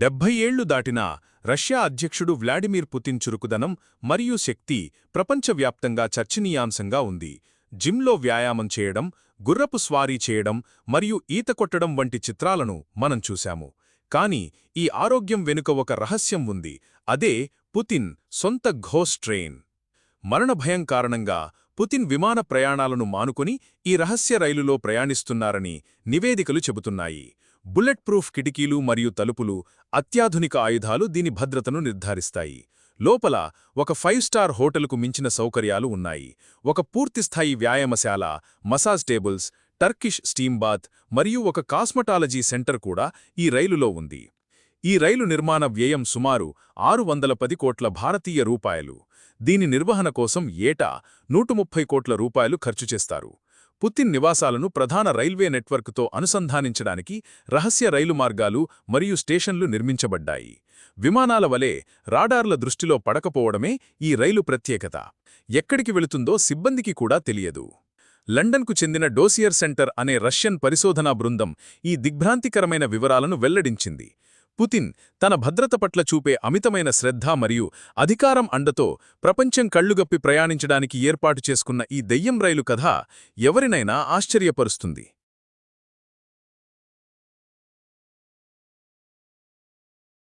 డెబ్భై ఏళ్ళు దాటినా రష్యా అధ్యక్షుడు వ్లాడిమిర్ పుతిన్ చురుకుదనం మరియు శక్తి ప్రపంచవ్యాప్తంగా చర్చనీయాంశంగా ఉంది. జిమ్లో వ్యాయామం చేయడం గుర్రపు స్వారీ చేయడం మరియు ఈత కొట్టడం వంటి చిత్రాలను మనం చూశాము. కాని ఈ ఆరోగ్యం వెనుక ఒక రహస్యం ఉంది. అదే పుతిన్ సొంత ఘోస్ ట్రైన్. మరణభయం కారణంగా పుతిన్ విమాన ప్రయాణాలను మానుకుని ఈ రహస్య రైలులో ప్రయాణిస్తున్నారని నివేదికలు చెబుతున్నాయి. బుల్లెట్ ప్రూఫ్ కిటికీలు మరియు తలుపులు అత్యాధునిక ఆయుధాలు దీని భద్రతను నిర్ధారిస్తాయి. లోపల ఒక ఫైవ్ స్టార్ హోటల్కు మించిన సౌకర్యాలు ఉన్నాయి. ఒక పూర్తిస్థాయి వ్యాయామశాల massage tables Turkish steam bath మరియు ఒక కాస్మటాలజీ సెంటర్ కూడా ఈ రైలులో ఉంది. ఈ రైలు నిర్మాణ వ్యయం సుమారు ఆరు వందల పది కోట్ల భారతీయ రూపాయలు. దీని నిర్వహణ కోసం ఏటా నూట ముప్పై కోట్ల రూపాయలు ఖర్చు చేస్తారు. పుతిన్ నివాసాలను ప్రధాన రైల్వే నెట్వర్క్తో అనుసంధానించడానికి రహస్య రైలు మార్గాలు మరియు స్టేషన్లు నిర్మించబడ్డాయి. విమానాల వలె రాడార్ల దృష్టిలో పడకపోవడమే ఈ రైలు ప్రత్యేకత. ఎక్కడికి వెళుతుందో సిబ్బందికి కూడా తెలియదు. లండన్కు చెందిన డోసియర్ సెంటర్ అనే రష్యన్ పరిశోధనా బృందం ఈ దిగ్భ్రాంతికరమైన వివరాలను వెల్లడించింది. పుతిన్ తన భద్రత పట్ల చూపే అమితమైన శ్రద్ధ మరియు అధికారం అండతో ప్రపంచం కళ్ళుగప్పి ప్రయాణించడానికి ఏర్పాటు చేసుకున్న ఈ దెయ్యం రైలు కథ ఎవరినైనా ఆశ్చర్యపరుస్తుంది.